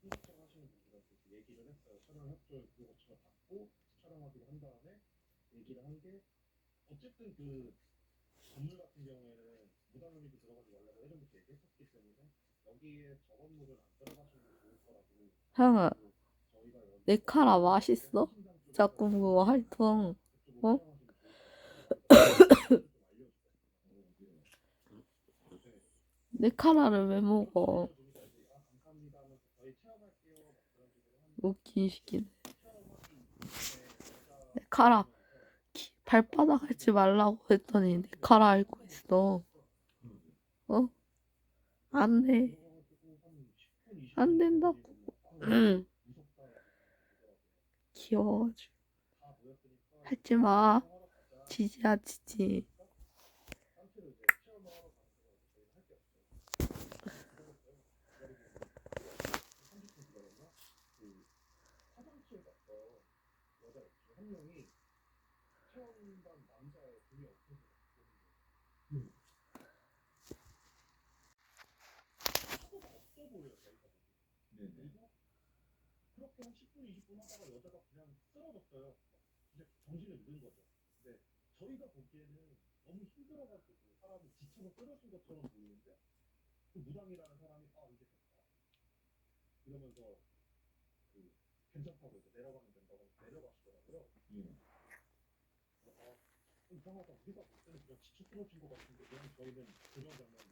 신고처럼 하시는 분들한테 이렇게 얘기를 했어요. 촬영 협조를 그거처럼 받고 촬영하기로 한 다음에 얘기를 한 게 어쨌든 그 건물 같은 경우에는 무단횡비도 들어가지 말라고 예전부터 얘기했었기 때문에 여기에 저 건물은 안 들어가시는 게 좋을 거라고 저희가 여기 내 카라 맛있어? 자꾸 그거 활동. 어? 내 카라를 왜 먹어? 웃긴 시키네. 내 카라 기- 발바닥 하지 말라고 했더니 내 카라 앓고 있어. 어? 안 돼. 안 된다고. 응. 귀여워가지고. 하지 마. 지지야, 지지. 화장실 갔어. 여자 한 명이 체험반 남자 둘이 없어서 왔거든요. 사고가 없어 보여요, 저희가. 그리고 그렇게 한 10분, 20분 하다가 여자가 그냥 쓰러졌어요. 이제 정신을 잃은 거죠. 근데 저희가 보기에는 너무 힘들어가지고 사람이 지쳐서 쓰러진 것처럼 보이는데 그 무당이라는 사람이 아 이제 됐다. 이러면서 그 괜찮다고 이제 내려가면 된다고 내려가시더라고요. 그래서 아, 이상하다. 우리가 볼 때는 그냥 지쳐 쓰러진 것 같은데 그냥 저희는 그런 장면 너무 많이